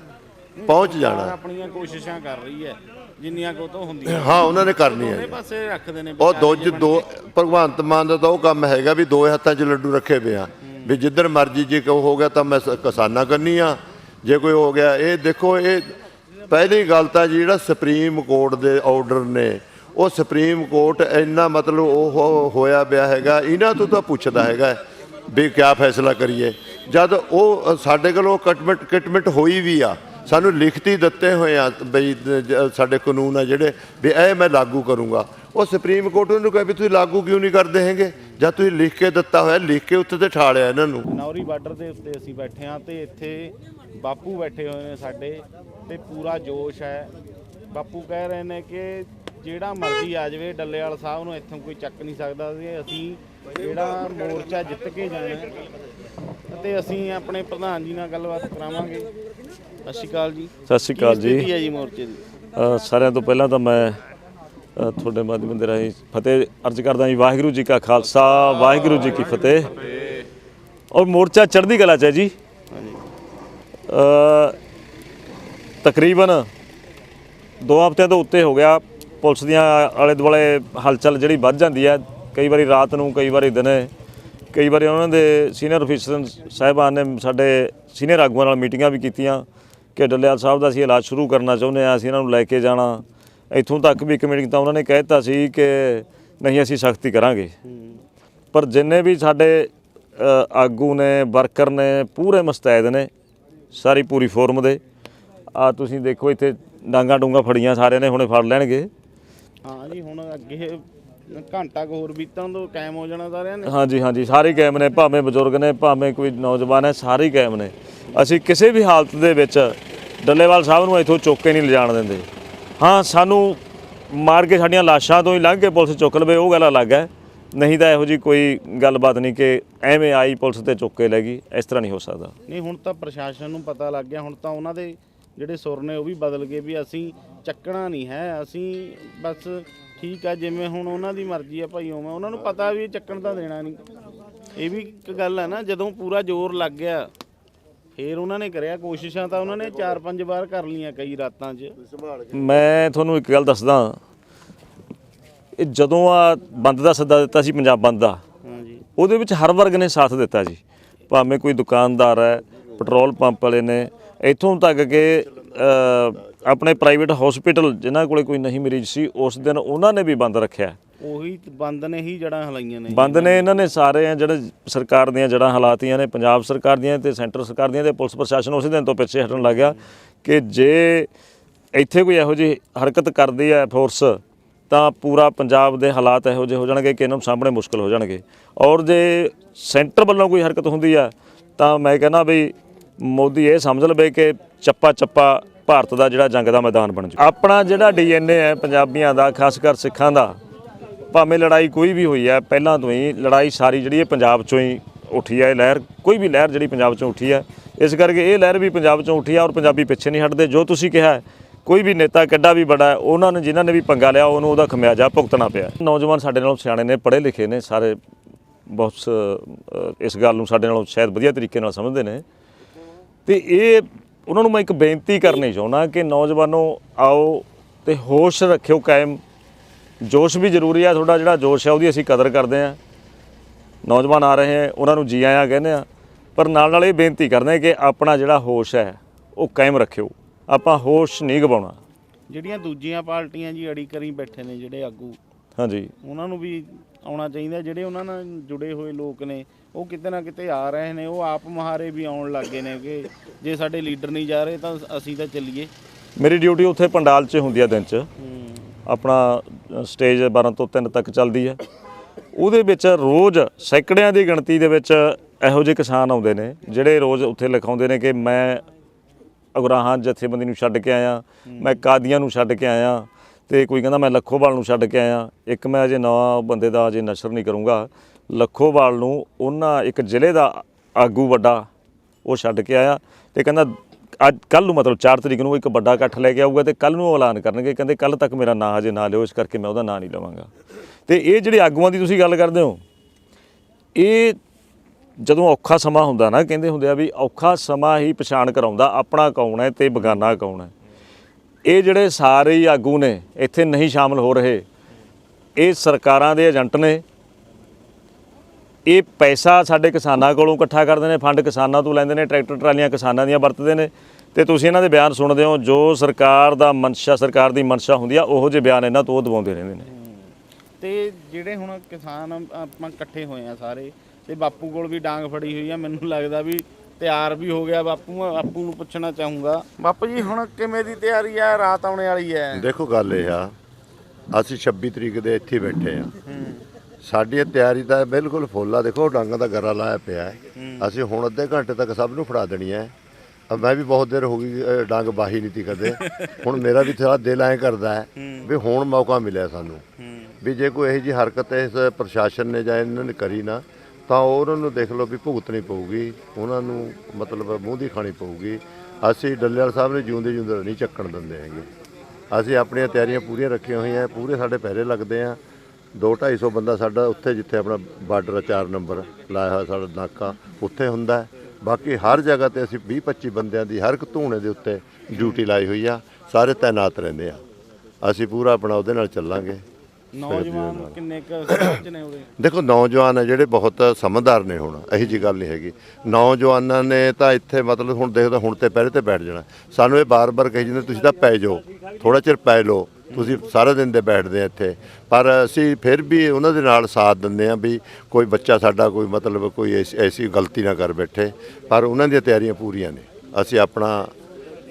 ਪਹੁੰਚ ਜਾਣਾ। ਆਪਣੀਆਂ ਕੋਸ਼ਿਸ਼ਾਂ ਕਰ ਰਹੀ ਹੈ। ਜਿੰਨੀਆਂ ਕੋ ਤੋਂ ਹੁੰਦੀਆਂ। ਹਾਂ ਉਹਨਾਂ ਨੇ ਕਰਨੀ ਹੈ ਦੋਨੇ ਪਾਸੇ ਰੱਖਦੇ ਨੇ ਉਹ ਦੋ ਦੋ ਭਗਵੰਤ ਮਾਨ ਦਾ ਤਾਂ ਉਹ ਕੰਮ ਹੈਗਾ ਵੀ ਦੋਏ ਹੱਥਾਂ 'ਚ ਲੱਡੂ ਰੱਖੇ ਪਏ ਆ। ਵੀ ਜਿੱਧਰ ਮਰਜ਼ੀ ਜੇ ਕੋ ਹੋ ਗਿਆ ਤਾਂ ਮੈਂ ਕਿਸਾਨਾਂ ਕਰਨੀ ਆ। ਜੇ ਕੋਈ ਹੋ ਗਿਆ ਇਹ ਦੇਖੋ ਇਹ ਪਹਿਲੀ ਗੱਲ ਤਾਂ ਜਿਹੜਾ ਸੁਪਰੀਮ ਕੋਰਟ ਦੇ ਆਰਡਰ ਨੇ ਉਹ ਸੁਪਰੀਮ ਕੋਰਟ ਇੰਨਾ ਮਤਲਬ ਉਹ ਹੋਇਆ ਪਿਆ ਹੈਗਾ ਇਹਨਾਂ ਤੋਂ ਤਾਂ ਪੁੱਛਦਾ ਹੈਗਾ ਵੀ ਕਿਆ ਫੈਸਲਾ ਕਰੀਏ। ਜਦ ਉਹ ਸਾਡੇ ਕੋਲੋਂ ਕਟਮੈਂਟ ਕਟਮੈਂਟ ਹੋਈ ਵੀ ਆ ਸਾਨੂੰ ਲਿਖਤੀ ਦਿੱਤੇ ਹੋਏ ਆ ਬਈ ਸਾਡੇ ਕਾਨੂੰਨ ਆ ਜਿਹੜੇ, ਵੀ ਇਹ ਮੈਂ ਲਾਗੂ ਕਰੂੰਗਾ। ਉਹ ਸੁਪਰੀਮ ਕੋਰਟ ਉਹਨੂੰ ਕਹੇ ਵੀ ਤੁਸੀਂ ਲਾਗੂ ਕਿਉਂ ਨਹੀਂ ਕਰਦੇ ਹੈਗੇ? ਜਦ ਤੁਸੀਂ ਲਿਖ ਕੇ ਦਿੱਤਾ ਹੋਇਆ, ਲਿਖ ਕੇ ਉੱਤੇ ਤੇ ਠਾਲਿਆ ਇਹਨਾਂ ਨੂੰ। ਨੌਰੀ ਬਾਰਡਰ ਦੇ ਉੱਤੇ ਅਸੀਂ ਬੈਠੇ ਹਾਂ ਤੇ ਇੱਥੇ ਬਾਪੂ ਬੈਠੇ ਹੋਏ ਨੇ ਸਾਡੇ ਤੇ ਪੂਰਾ ਜੋਸ਼ ਹੈ। ਬਾਪੂ ਕਹਿ ਰਹੇ ਨੇ ਕਿ ਜਿਹੜਾ ਮਰਜ਼ੀ ਆ ਜਾਵੇ, ਡੱਲੇਵਾਲ ਸਾਹਿਬ ਨੂੰ ਇੱਥੋਂ ਕੋਈ ਚੱਕ ਨਹੀਂ ਸਕਦਾ ਸੀ। ਅਸੀਂ ਜਿਹੜਾ ਮੋਰਚਾ ਜਿੱਤ ਕੇ ਜਾਣਾ ਹੈ। ਅਤੇ ਅਸੀਂ ਆਪਣੇ ਪ੍ਰਧਾਨ ਜੀ ਨਾਲ ਗੱਲਬਾਤ ਕਰਾਵਾਂਗੇ। ਸਤਿ ਸ਼੍ਰੀ ਅਕਾਲ ਜੀ। ਸਤਿ ਸ਼੍ਰੀ ਅਕਾਲ ਕੀ ਜੀ। ਹੈ ਜੀ ਮੋਰਚੇ ਦੀ? ਅ, ਸਾਰਿਆਂ ਤੋਂ ਪਹਿਲਾਂ ਤਾਂ ਮੈਂ ਅ, ਤੁਹਾਡੇ ਮਾਧਿਅਮ ਦੇ ਰਾਹੀਂ ਫਤਿਹ ਅਰਜ਼ ਕਰਦਾ ਜੀ ਵਾਹਿਗੁਰੂ ਜੀ ਕਾ ਖਾਲਸਾ ਵਾਹਿਗੁਰੂ ਜੀ ਕੀ ਫਤਿਹ। ਔਰ ਮੋਰਚਾ ਚੜ੍ਹਦੀ ਕਲਾ ਚ ਹੈ ਜੀ। ਅ, ਤਕਰੀਬਨ ਦੋ ਹਫ਼ਤਿਆਂ ਤੋਂ ਉੱਤੇ ਹੋ ਗਿਆ ਪੁਲਿਸ ਦੀਆਂ ਆਲੇ ਦੁਆਲੇ ਹਲਚਲ ਜਿਹੜੀ ਵੱਧ ਜਾਂਦੀ ਹੈ। ਕਈ ਵਾਰੀ ਰਾਤ ਨੂੰ ਕਈ ਵਾਰੀ ਦਿਨੇ ਕਈ ਵਾਰੀ ਉਹਨਾਂ ਦੇ ਸੀਨੀਅਰ ਅਫੀਸਰ ਸਾਹਿਬਾਨ ਨੇ ਸਾਡੇ ਸੀਨੀਅਰ ਆਗੂਆਂ ਨਾਲ ਮੀਟਿੰਗਾਂ ਵੀ ਕੀਤੀਆਂ। ਕਿ ਡੱਲੇਵਾਲ ਸਾਹਿਬ ਦਾ ਅਸੀਂ ਇਲਾਜ ਸ਼ੁਰੂ ਕਰਨਾ ਚਾਹੁੰਦੇ ਹਾਂ ਅਸੀਂ ਇਹਨਾਂ ਨੂੰ ਲੈ ਕੇ ਜਾਣਾ। ਇੱਥੋਂ ਤੱਕ ਵੀ ਇੱਕ ਮੀਟਿੰਗ ਤਾਂ ਉਹਨਾਂ ਨੇ ਕਹਿ ਦਿੱਤਾ ਸੀ ਕਿ ਨਹੀਂ ਅਸੀਂ ਸਖਤੀ ਕਰਾਂਗੇ। ਪਰ ਜਿੰਨੇ ਵੀ ਸਾਡੇ ਆਗੂ ਨੇ ਵਰਕਰ ਨੇ ਪੂਰੇ ਮੁਸਤੈਦ ਨੇ ਸਾਰੀ ਪੂਰੀ ਫੋਰਮ ਦੇ। ਆ ਤੁਸੀਂ ਦੇਖੋ ਇੱਥੇ ਡਾਂਗਾ ਡੂੰਗਾ ਫੜੀਆਂ ਸਾਰਿਆਂ ਨੇ ਹੁਣੇ ਫੜ ਲੈਣਗੇ। ਹਾਂ ਜੀ ਹੁਣ ਅੱਗੇ ਘੰਟਾ ਕੁ ਹੋਰ ਬੀਤਣ ਤੋਂ ਕਾਇਮ ਹੋ ਜਾਣਾ ਸਾਰਿਆਂ ਨੇ। ਹਾਂਜੀ ਹਾਂਜੀ ਸਾਰੇ ਕਾਇਮ ਨੇ ਭਾਵੇਂ ਬਜ਼ੁਰਗ ਨੇ ਭਾਵੇਂ ਕੋਈ ਨੌਜਵਾਨ ਹੈ ਸਾਰੇ ਕਾਇਮ ਨੇ। ਅਸੀਂ ਕਿਸੇ ਵੀ ਹਾਲਤ ਦੇ ਵਿੱਚ ਡੱਲੇਵਾਲ ਸਾਹਿਬ ਨੂੰ ਇੱਥੋਂ ਚੁੱਕ ਕੇ ਨਹੀਂ ਲਿਜਾਣ ਦਿੰਦੇ। ਹਾਂ, ਸਾਨੂੰ ਮਾਰ ਕੇ ਸਾਡੀਆਂ ਲਾਸ਼ਾਂ ਤੋਂ ਹੀ ਲੰਘ ਕੇ ਪੁਲਿਸ ਚੁੱਕ ਲਵੇ, ਉਹ ਗੱਲ ਅਲੱਗ ਹੈ। ਨਹੀਂ ਤਾਂ ਇਹੋ ਜੀ ਕੋਈ ਗੱਲਬਾਤ ਨਹੀਂ ਕਿ ਐਵੇਂ ਆਈ ਪੁਲਿਸ ਤੇ ਚੁੱਕ ਕੇ ਲੈ ਗਈ, ਇਸ ਤਰ੍ਹਾਂ ਨਹੀਂ ਹੋ ਸਕਦਾ। ਨਹੀਂ, ਹੁਣ ਤਾਂ ਪ੍ਰਸ਼ਾਸਨ ਨੂੰ ਪਤਾ ਲੱਗ ਗਿਆ, ਹੁਣ ਤਾਂ ਉਹਨਾਂ ਦੇ ਜਿਹੜੇ ਸੁਰ ਨੇ ਉਹ ਵੀ ਬਦਲ ਗਏ ਵੀ ਅਸੀਂ ਚੱਕਣਾ ਨਹੀਂ ਹੈ, ਅਸੀਂ ਬਸ ਠੀਕ ਆ, ਜਿਵੇਂ ਹੁਣ ਉਹਨਾਂ ਦੀ ਮਰਜ਼ੀ ਆ ਭਾਈ ਉਵੇਂ। ਉਹਨਾਂ ਨੂੰ ਪਤਾ ਵੀ ਚੱਕਣ ਤਾਂ ਦੇਣਾ ਨਹੀਂ। ਇਹ ਵੀ ਇੱਕ ਗੱਲ ਹੈ ਨਾ, ਜਦੋਂ ਪੂਰਾ ਜ਼ੋਰ ਲੱਗ ਗਿਆ ਫੇਰ ਉਹਨਾਂ ਨੇ ਕਰਿਆ ਕੋਸ਼ਿਸ਼ਾਂ ਤਾਂ ਉਹਨਾਂ ਨੇ 4-5 ਵਾਰ ਕਰ ਲੀਆਂ ਕਈ ਰਾਤਾਂ 'ਚ। ਮੈਂ ਤੁਹਾਨੂੰ ਇੱਕ ਗੱਲ ਦੱਸਦਾ ਇਹ ਜਦੋਂ ਆ ਬੰਦ ਦਾ ਸੱਦਾ ਦਿੱਤਾ ਸੀ ਪੰਜਾਬ ਬੰਦ ਦਾ ਹਾਂਜੀ। ਉਹਦੇ ਵਿੱਚ ਹਰ ਵਰਗ ਨੇ ਸਾਥ ਦਿੱਤਾ ਜੀ। ਭਾਵੇਂ ਕੋਈ ਦੁਕਾਨਦਾਰ ਹੈ ਪੈਟਰੋਲ ਪੰਪ ਵਾਲੇ ਨੇ ਇੱਥੋਂ ਤੱਕ ਕਿ ਆਪਣੇ ਪ੍ਰਾਈਵੇਟ ਹਸਪੀਟਲ ਜਿਨ੍ਹਾਂ ਕੋਲੇ ਕੋਈ ਨਹੀਂ ਮਰੀਜ਼ ਸੀ ਉਸ ਦਿਨ ਉਹਨਾਂ ਨੇ ਵੀ ਬੰਦ ਰੱਖਿਆ। ਉਹੀ ਬੰਦ ਨੇ ਹੀ ਜੜਾਂ ਹਲਾਈਆਂ ਨੇ। ਬੰਦ ਨੇ ਇਹਨਾਂ ਨੇ ਸਾਰੇ ਆ ਜਿਹੜੇ ਸਰਕਾਰ ਦੀਆਂ ਜੜਾਂ ਹਾਲਾਤੀਆਂ ਨੇ, ਪੰਜਾਬ ਸਰਕਾਰ ਦੀਆਂ ਤੇ ਸੈਂਟਰ ਸਰਕਾਰ ਦੀਆਂ ਤੇ ਪੁਲਿਸ ਪ੍ਰਸ਼ਾਸਨ ਉਸੇ ਦਿਨ ਤੋਂ ਪਿੱਛੇ ਹਟਣ ਲੱਗ ਗਿਆ ਕਿ ਜੇ ਇੱਥੇ ਕੋਈ ਇਹੋ ਜਿਹੀ ਹਰਕਤ ਕਰਦੀ ਹੈ ਫੋਰਸ ਤਾਂ ਪੂਰਾ ਪੰਜਾਬ ਦੇ ਹਾਲਾਤ ਇਹੋ ਜਿਹੇ ਹੋ ਜਾਣਗੇ ਕਿ ਇਹਨਾਂ ਨੂੰ ਸਾਹਮਣੇ ਮੁਸ਼ਕਲ ਹੋ ਜਾਣਗੇ। ਔਰ ਜੇ ਸੈਂਟਰ ਵੱਲੋਂ ਕੋਈ ਹਰਕਤ ਹੁੰਦੀ ਆ ਤਾਂ ਮੈਂ ਕਹਿੰਦਾ ਵੀ ਮੋਦੀ ਇਹ ਸਮਝ ਲਵੇ ਕਿ ਚੱਪਾ ਚੱਪਾ ਭਾਰਤ ਦਾ ਜਿਹੜਾ ਜੰਗ ਦਾ ਮੈਦਾਨ ਬਣ ਜੂ ਆਪਣਾ ਜਿਹੜਾ ਡੀਐਨਏ ਹੈ ਪੰਜਾਬੀਆਂ ਦਾ, ਖਾਸ ਕਰ ਸਿੱਖਾਂ ਦਾ ਭਾਵੇਂ ਲੜਾਈ ਕੋਈ ਵੀ ਹੋਈ ਹੈ ਪਹਿਲਾਂ ਤੋਂ ਹੀ ਲੜਾਈ ਸਾਰੀ ਜਿਹੜੀ ਹੈ ਪੰਜਾਬ ਚੋਂ ਹੀ ਉੱਠੀ ਹੈ ਇਹ ਲਹਿਰ ਕੋਈ ਵੀ ਲਹਿਰ ਜਿਹੜੀ ਪੰਜਾਬ ਚੋਂ ਉੱਠੀ ਹੈ ਇਸ ਕਰਕੇ ਇਹ ਲਹਿਰ ਵੀ ਪੰਜਾਬ ਚੋਂ ਉੱਠੀ ਹੈ ਔਰ ਪੰਜਾਬੀ ਪਿੱਛੇ ਨਹੀਂ ਹਟਦੇ। ਜੋ ਤੁਸੀਂ ਕਿਹਾ ਕੋਈ ਵੀ ਨੇਤਾ ਕਿੱਡਾ ਵੀ ਬੜਾ ਉਹਨਾਂ ਨੇ ਜਿਨ੍ਹਾਂ ਨੇ ਵੀ ਪੰਗਾ ਲਿਆ ਉਹਨੂੰ ਉਹਦਾ ਖਮਿਆਜਾ ਭੁਗਤਣਾ ਪਿਆ ਨੌਜਵਾਨ ਸਾਡੇ ਨਾਲੋਂ ਸਿਆਣੇ ਨੇ ਪੜ੍ਹੇ ਲਿਖੇ ਨੇ ਸਾਰੇ ਬਹੁਤ ਅ, ਇਸ ਗੱਲ ਨੂੰ ਸਾਡੇ ਨਾਲੋਂ ਸ਼ਾਇਦ ਵਧੀਆ ਤਰੀਕੇ ਨਾਲ ਸਮਝਦੇ ਨੇ। ਤੇ ਇਹ ਉਹਨਾਂ ਨੂੰ ਮੈਂ ਇੱਕ ਬੇਨਤੀ ਕਰਨੀ ਚਾਹੁੰਦਾ ਕਿ ਨੌਜਵਾਨੋ ਆਓ ਤੇ ਹੋਸ਼ ਰੱਖਿਓ ਕਾਇਮ। ਜੋਸ਼ ਵੀ ਜ਼ਰੂਰੀ ਹੈ ਤੁਹਾਡਾ ਜਿਹੜਾ ਜੋਸ਼ ਹੈ ਉਹਦੀ ਅਸੀਂ ਕਦਰ ਕਰਦੇ ਹਾਂ ਨੌਜਵਾਨ ਆ ਰਹੇ ਹੈ ਉਹਨਾਂ ਨੂੰ ਜੀ ਆਇਆਂ ਕਹਿੰਦੇ ਆ। ਪਰ ਨਾਲ ਨਾਲ ਇਹ ਬੇਨਤੀ ਕਰਦੇ ਹਾਂ ਕਿ ਆਪਣਾ ਜਿਹੜਾ ਹੋਸ਼ ਹੈ ਉਹ ਕਾਇਮ ਰੱਖਿਓ। ਆਪਾਂ ਹੋਸ਼ ਨਹੀਂ ਗਵਾਉਣਾ। ਜਿਹੜੀਆਂ ਦੂਜੀਆਂ ਪਾਰਟੀਆਂ ਜੀ ਅੜੀ ਕਰੀ ਬੈਠੇ ਨੇ ਜਿਹੜੇ ਆਗੂ ਹਾਂਜੀ। ਉਹਨਾਂ ਨੂੰ ਵੀ ਆਉਣਾ ਚਾਹੀਦਾ। ਜਿਹੜੇ ਉਹਨਾਂ ਨਾਲ ਜੁੜੇ ਹੋਏ ਲੋਕ ਨੇ ਉਹ ਕਿਤੇ ਨਾ ਕਿਤੇ ਆ ਰਹੇ ਨੇ। ਉਹ ਆਪ ਮਹਾਰੇ ਵੀ ਆਉਣ ਲੱਗੇ ਨੇ ਕਿ ਜੇ ਸਾਡੇ ਲੀਡਰ ਨਹੀਂ ਜਾ ਰਹੇ ਤਾਂ ਅਸੀਂ ਤਾਂ ਚੱਲੀਏ। ਮੇਰੀ ਡਿਊਟੀ ਉੱਥੇ ਪੰਡਾਲ 'ਚ ਹੁੰਦੀ ਆ ਦਿਨ 'ਚ। ਆਪਣਾ ਸਟੇਜ 12 ਤੋਂ 3 ਤੱਕ ਚੱਲਦੀ ਹੈ। ਉਹਦੇ ਵਿੱਚ ਰੋਜ਼ ਸੈਂਕੜਿਆਂ ਦੀ ਗਿਣਤੀ ਦੇ ਵਿੱਚ ਇਹੋ ਜਿਹੇ ਕਿਸਾਨ ਆਉਂਦੇ ਨੇ, ਜਿਹੜੇ ਰੋਜ਼ ਉੱਥੇ ਲਿਖਾਉਂਦੇ ਨੇ ਕਿ ਮੈਂ ਅਗਰਾਹਾਂ ਜਥੇਬੰਦੀ ਨੂੰ ਛੱਡ ਕੇ ਆਇਆ, ਮੈਂ ਕਾਦੀਆਂ ਨੂੰ ਛੱਡ ਕੇ ਆਇਆ ਤੇ ਕੋਈ ਕਹਿੰਦਾ ਮੈਂ ਲੱਖੋਵਾਲ ਨੂੰ ਛੱਡ ਕੇ ਆਇਆ। ਇੱਕ ਮੈਂ ਅਜੇ ਨਵਾਂ ਬੰਦੇ ਦਾ ਅਜੇ ਨਸ਼ਰ ਨਹੀਂ ਕਰੂੰਗਾ। ਲੱਖੋਵਾਲ ਨੂੰ ਉਹਨਾਂ ਇੱਕ ਜ਼ਿਲ੍ਹੇ ਦਾ ਆਗੂ ਵੱਡਾ ਉਹ ਛੱਡ ਕੇ ਆਇਆ ਤੇ ਕਹਿੰਦਾ ਅੱਜ ਕੱਲ ਨੂੰ ਮਤਲਬ 4 ਤਰੀਕ ਨੂੰ ਇੱਕ ਵੱਡਾ ਇਕੱਠ ਲੈ ਕੇ ਆਊਗਾ ਤੇ ਕੱਲ ਨੂੰ ਉਹ ਐਲਾਨ ਕਰਨਗੇ, ਕਹਿੰਦੇ ਕੱਲ ਤੱਕ ਮੇਰਾ ਨਾਂ ਹਜੇ ਨਾ ਲਿਓ, ਇਸ ਕਰਕੇ ਮੈਂ ਉਹਦਾ ਨਾਂ ਨਹੀਂ ਲਵਾਂਗਾ। ਤੇ ਇਹ ਜਿਹੜੇ ਆਗੂਆਂ ਦੀ ਤੁਸੀਂ ਗੱਲ ਕਰਦੇ ਹੋ, ਇਹ ਜਦੋਂ ਔਖਾ ਸਮਾਂ ਹੁੰਦਾ ਨਾ, ਕਹਿੰਦੇ ਹੁੰਦੇ ਆ ਵੀ ਔਖਾ ਸਮਾਂ ਹੀ ਪਛਾਣ ਕਰਾਉਂਦਾ, ਆਪਣਾ ਕੌਣ ਹੈ ਤੇ ਬਗਾਨਾ ਕੌਣ ਹੈ। ਇਹ ਜਿਹੜੇ ਸਾਰੇ ਹੀ ਆਗੂ ਨੇ, ਇੱਥੇ ਨਹੀਂ ਸ਼ਾਮਲ ਹੋ ਰਹੇ, ਇਹ ਸਰਕਾਰਾਂ ਦੇ ਏਜੰਟ ਨੇ। ਇਹ ਪੈਸਾ ਸਾਡੇ ਕਿਸਾਨਾਂ ਕੋਲੋਂ ਇਕੱਠਾ ਕਰਦੇ ਨੇ, ਫੰਡ ਕਿਸਾਨਾਂ ਤੋਂ ਲੈਂਦੇ ਨੇ, ਟਰੈਕਟਰ ਟਰਾਲੀਆਂ ਕਿਸਾਨਾਂ ਦੀਆਂ ਵਰਤਦੇ ਨੇ। ਤੇ ਤੁਸੀਂ ਇਹਨਾਂ ਦੇ ਬਿਆਨ ਸੁਣਦੇ ਹੋ ਜੋ ਸਰਕਾਰ ਦਾ ਮਨਸ਼ਾ ਸਰਕਾਰ ਦੀ ਮਨਸ਼ਾ ਹੁੰਦੀ ਆ ਉਹੋ ਜਿਹੇ ਬਿਆਨ ਇਹਨਾਂ ਤੋਂ ਉਹ ਦਬਾਉਂਦੇ ਰਹਿੰਦੇ ਨੇ। ਤੇ ਜਿਹੜੇ ਹੁਣ ਕਿਸਾਨ ਆਪਾਂ ਇਕੱਠੇ ਹੋਏ ਆ ਸਾਰੇ ਤੇ ਬਾਪੂ ਕੋਲ ਵੀ ਡਾਂਗ ਫੜੀ ਹੋਈ ਆ ਮੈਨੂੰ ਲੱਗਦਾ ਵੀ ਤਿਆਰ ਵੀ ਹੋ ਗਿਆ ਬਾਪੂ ਬਾਪੂ ਨੂੰ ਪੁੱਛਣਾ ਚਾਹੂੰਗਾ। ਬਾਪੂ ਜੀ ਹੁਣ ਕਿਵੇਂ ਦੀ ਤਿਆਰੀ ਆ? ਰਾਤ ਆਉਣੇ ਵਾਲੀ ਹੈ ਦੇਖੋ ਗੱਲ ਇਹ ਆ ਅਸੀਂ 26 ਤਰੀਕ ਦੇ ਇੱਥੇ ਬੈਠੇ ਆ। ਸਾਡੀ ਤਿਆਰੀ ਤਾਂ ਬਿਲਕੁਲ ਫੁੱਲ ਆ। ਦੇਖੋ ਡਾਂਗਾ ਦਾ ਗਰਾ ਲਾਇਆ ਪਿਆ ਹੈ। ਅਸੀਂ ਹੁਣ ਅੱਧੇ ਘੰਟੇ ਤੱਕ ਸਭ ਨੂੰ ਫੜਾ ਦੇਣੀ ਹੈ ਮੈਂ ਵੀ ਬਹੁਤ ਦੇਰ ਹੋ ਗਈ ਡਾਂਗ ਬਾਹੀ ਨਹੀਂ ਤੀ ਕਦੇ ਹੁਣ ਮੇਰਾ ਵੀ ਥੋੜਾ ਦਿਲ ਐਂ ਕਰਦਾ ਹੈ ਵੀ ਹੁਣ ਮੌਕਾ ਮਿਲਿਆ ਸਾਨੂੰ। ਵੀ ਜੇ ਕੋਈ ਇਹੋ ਜੀ ਹਰਕਤ ਇਸ ਪ੍ਰਸ਼ਾਸਨ ਨੇ ਜਾਂ ਇਹਨਾਂ ਨੇ ਕਰੀ ਨਾ ਤਾਂ ਉਹਨਾਂ ਨੂੰ ਦੇਖ ਲਓ ਵੀ ਭੁਗਤਣੀ ਪਊਗੀ ਉਹਨਾਂ ਨੂੰ ਮਤਲਬ ਮੂੰਹ ਦੀ ਖਾਣੀ ਪਊਗੀ। ਅਸੀਂ ਡੱਲੇਵਾਲ ਸਾਹਿਬ ਨੇ ਜਿਉਂਦੇ ਜਿਉਂਦੇ ਨਹੀਂ ਚੱਕਣ ਦਿੰਦੇ ਹੈਗੇ। ਅਸੀਂ ਆਪਣੀਆਂ ਤਿਆਰੀਆਂ ਪੂਰੀਆਂ ਰੱਖੀਆਂ ਹੋਈਆਂ ਪੂਰੇ ਸਾਡੇ ਪਹਿਰੇ ਲੱਗਦੇ ਆ। 2-250 ਬੰਦਾ ਸਾਡਾ ਉੱਥੇ ਜਿੱਥੇ ਆਪਣਾ ਬਾਰਡਰ 4 ਨੰਬਰ ਲਾਇਆ ਹੋਇਆ ਸਾਡਾ ਨਾਕਾ ਉੱਥੇ ਹੁੰਦਾ ਹੈ। ਬਾਕੀ ਹਰ ਜਗ੍ਹਾ ਤੇ ਅਸੀਂ 20-25 ਬੰਦਿਆਂ ਦੀ ਹਰ ਇੱਕ ਧੂਣੇ ਦੇ ਉੱਤੇ ਡਿਊਟੀ ਲਾਈ ਹੋਈ ਆ। ਸਾਰੇ ਤਾਇਨਾਤ ਰਹਿੰਦੇ ਆ। ਅਸੀਂ ਪੂਰਾ ਆਪਣਾ ਉਹਦੇ ਨਾਲ ਚੱਲਾਂਗੇ। ਨੌਜਵਾਨ ਕਿੰਨੇ ਕ ਸਮਝ ਨੇ ਉਹਦੇ? ਦੇਖੋ ਨੌਜਵਾਨ ਆ ਜਿਹੜੇ ਬਹੁਤ ਸਮਝਦਾਰ ਨੇ ਹੁਣ। ਇਹੀ ਜੀ ਗੱਲ ਨਹੀਂ ਹੈਗੀ। ਨੌਜਵਾਨਾਂ ਨੇ ਤਾਂ ਇੱਥੇ ਮਤਲਬ ਹੁਣ ਦੇਖਦਾ ਹੁਣ ਤੇ ਪਹਿਰੇ ਤੇ ਬੈਠ ਜਾਣਾ। ਸਾਨੂੰ ਇਹ ਬਾਰ-ਬਾਰ ਕਹੀ ਜਾਂਦੇ ਤੁਸੀਂ ਤਾਂ ਪੈ ਜਾਓ। ਥੋੜਾ ਚਿਰ ਪੈ ਲਓ। ਤੁਸੀਂ ਸਾਰਾ ਦਿਨ ਦੇ ਬੈਠਦੇ ਆ ਇੱਥੇ। ਪਰ ਅਸੀਂ ਫਿਰ ਵੀ ਉਹਨਾਂ ਦੇ ਨਾਲ ਸਾਥ ਦਿੰਦੇ ਆ ਵੀ ਕੋਈ ਬੱਚਾ ਸਾਡਾ ਕੋਈ ਮਤਲਬ ਕੋਈ ਐਸੀ- ਐਸੀ ਗਲਤੀ ਨਾ ਕਰ ਬੈਠੇ। ਪਰ ਉਹਨਾਂ ਦੀਆਂ ਤਿਆਰੀਆਂ ਪੂਰੀਆਂ ਨੇ। ਅਸੀਂ ਆਪਣਾ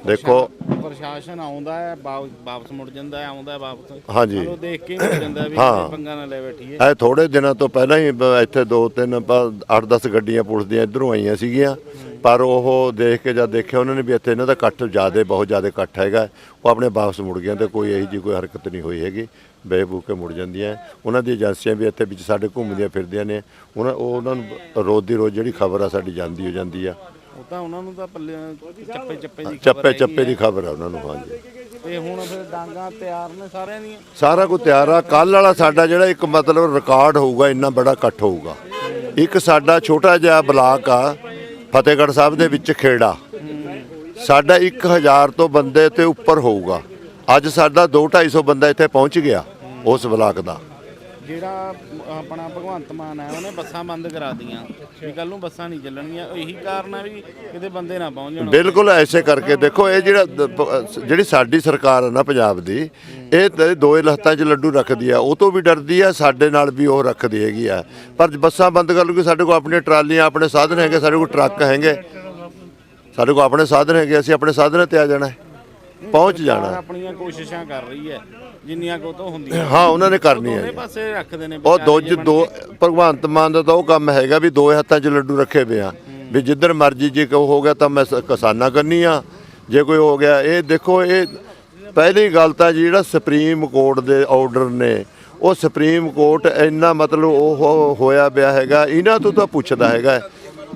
ਦੇਖੋ ਪ੍ਰਸ਼ਾਸਨ ਆਉਂਦਾ ਹੈ ਵਾਪਸ ਮੁੜ ਜਾਂਦਾ ਹੈ ਆਉਂਦਾ ਹੈ ਵਾਪਸ। ਹਾਂਜੀ। ਉਹ ਦੇਖ ਕੇ ਹੀ ਮੁੜ ਜਾਂਦਾ ਵੀ ਹਾਂ। ਕਿਤੇ ਪੰਗਾ ਨਾ ਲੈ ਬੈਠੀਏ। ਇਹ ਥੋੜੇ ਦਿਨਾਂ ਤੋਂ ਪਹਿਲਾਂ ਹੀ ਬ- ਇੱਥੇ ਦੋ ਤਿੰਨ 8-10 ਗੱਡੀਆਂ ਪੁਲਿਸ ਦੀਆਂ ਇਧਰੋਂ ਆਈਆਂ ਸੀਗੀਆਂ। ਪਰ ਉਹ ਦੇਖ ਕੇ ਜਦ ਦੇਖਿਆ ਉਹਨਾਂ ਨੇ ਵੀ ਇੱਥੇ ਇਹਨਾਂ ਦਾ ਇਕੱਠ ਜ਼ਿਆਦਾ ਬਹੁਤ ਜ਼ਿਆਦਾ ਇਕੱਠ ਹੈਗਾ। ਉਹ ਆਪਣੇ ਵਾਪਸ ਮੁੜ ਗਏ ਤੇ ਕੋਈ ਇਹੋ ਜੀ ਕੋਈ ਹਰਕਤ ਨਹੀਂ ਹੋਈ ਹੈਗੀ। ਬੇਬੂਕੇ ਕੇ ਮੁੜ ਜਾਂਦੀਆਂ ਉਹਨਾਂ ਦੀ ਏਜੰਸੀਆਂ ਵੀ ਇੱਥੇ ਵਿੱਚ ਸਾਡੇ ਘੁੰਮਦੀਆਂ ਫਿਰਦੀਆਂ ਨੇ। ਉਹਨਾਂ ਉਹ ਉਹਨਾਂ ਨੂੰ ਰੋਜ਼ ਦੀ ਰੋਜ਼ ਜਿਹੜੀ ਖਬਰ ਆ ਸਾਡੀ ਜਾਂਦੀ ਹੋ ਜਾਂਦੀ ਆ। ਉਹ ਤਾਂ ਉਹਨਾਂ ਨੂੰ ਤਾਂ ਪੱਲੇ ਚੱਪੇ ਚੱਪੇ ਦੀ ਖਬਰ ਚੱਪੇ ਚੱਪੇ। ਦੀ ਖਬਰ ਆ ਉਹਨਾਂ ਨੂੰ ਹਾਂਜੀ। ਤੇ ਹੁਣ ਫਿਰ ਡਾਂਗਾ ਤਿਆਰ ਨੇ ਸਾਰਿਆਂ ਦੀਆਂ? ਸਾਰਾ ਕੁਝ ਤਿਆਰ ਆ। ਕੱਲ ਵਾਲਾ ਸਾਡਾ ਜਿਹੜਾ ਇੱਕ ਮਤਲਬ ਰਿਕਾਰਡ ਹੋਊਗਾ ਇੰਨਾ ਬੜਾ ਇਕੱਠ ਹੋਊਗਾ। ਇੱਕ ਸਾਡਾ ਛੋਟਾ ਜਿਹਾ ਬਲਾਕ ਆ ਫਤਿਹਗੜ੍ਹ ਸਾਹਿਬ ਦੇ ਵਿੱਚ ਖੇੜਾ। ਸਾਡਾ 1000 ਤੋਂ ਬੰਦੇ ਤੇ ਉੱਪਰ ਹੋਊਗਾ। ਅੱਜ ਸਾਡਾ 2-250 ਬੰਦਾ ਇੱਥੇ ਪਹੁੰਚ ਗਿਆ ਉਸ ਬਲਾਕ ਦਾ। ਜਿਹੜਾ ਆਪਣਾ ਭਗਵੰਤ ਮਾਨ ਹੈ ਉਹਨੇ ਬੱਸਾਂ ਬੰਦ ਕਰਾ ਦਿੱਤੀਆਂ। ਵੀ ਕੱਲ ਨੂੰ ਬੱਸਾਂ ਨਹੀਂ ਚੱਲਣਗੀਆਂ। ਇਹੀ ਕਾਰਨ ਹੈ ਵੀ ਕਿਤੇ ਬੰਦੇ ਨਾ ਪਹੁੰਚ ਜਾਣ। ਬਿਲਕੁਲ ਐਸੇ ਕਰਕੇ ਦੇਖੋ ਇਹ ਜਿਹੜਾ ਦ- ਜਿਹੜੀ ਸਾਡੀ ਸਰਕਾਰ ਹੈ ਨਾ ਪੰਜਾਬ ਦੀ ਇਹ ਤੇ ਦੋਏ ਲਹਤਾਂ 'ਚ ਲੱਡੂ ਰੱਖਦੀ ਆ। ਉਹ ਤੋਂ ਵੀ ਡਰਦੀ ਆ ਸਾਡੇ ਨਾਲ ਵੀ ਉਹ ਰੱਖਦੀ ਹੈਗੀ ਆ। ਪਰ ਬੱਸਾਂ ਬੰਦ ਕਰ ਲੂਗੀ ਸਾਡੇ ਕੋਲ ਆਪਣੀਆਂ ਟਰਾਲੀਆਂ ਆਪਣੇ ਸਾਧਨ ਹੈਗੇ ਸਾਡੇ ਕੋਲ ਟਰੱਕ ਹੈਗੇ। ਸਾਡੇ ਕੋਲ ਆਪਣੇ ਸਾਧਨ ਹੈਗੇ ਅਸੀਂ ਆਪਣੇ ਸਾਧਨਾਂ ਤੇ ਆ ਜਾਣਾ ਹੈ। ਪਹੁੰਚ ਜਾਣਾ ਆਪਣੀਆਂ ਕੋਸ਼ਿਸ਼ਾਂ ਕਰ ਰਹੀ ਹੈ। ਜਿੰਨੀਆਂ ਕੋ ਤੋਂ ਹੁੰਦੀਆਂ। ਹਾਂ ਉਹਨਾਂ ਨੇ ਕਰਨੀ ਹੈ ਦੋਨੇ ਪਾਸੇ ਰੱਖਦੇ ਨੇ ਉਹ ਦੋ ਦੋ ਭਗਵੰਤ ਮਾਨ ਦਾ ਤਾਂ ਉਹ ਕੰਮ ਹੈਗਾ ਵੀ ਦੋਏ ਹੱਥਾਂ 'ਚ ਲੱਡੂ ਰੱਖੇ ਪਏ ਆ। ਵੀ ਜਿੱਧਰ ਮਰਜ਼ੀ ਜੇ ਕੋ ਹੋ ਗਿਆ ਤਾਂ ਮੈਂ ਸ- ਕਿਸਾਨਾਂ ਕਰਨੀ ਆ। ਜੇ ਕੋਈ ਹੋ ਗਿਆ ਇਹ ਦੇਖੋ ਇਹ ਪਹਿਲੀ ਗੱਲ ਤਾਂ ਜਿਹੜਾ ਸੁਪਰੀਮ ਕੋਰਟ ਦੇ ਆਰਡਰ ਨੇ ਉਹ ਸੁਪਰੀਮ ਕੋਰਟ ਇੰਨਾ ਮਤਲਬ ਉਹ ਹੋਇਆ ਪਿਆ ਹੈਗਾ ਇਹਨਾਂ ਤੋਂ ਤਾਂ ਪੁੱਛਦਾ ਹੈਗਾ।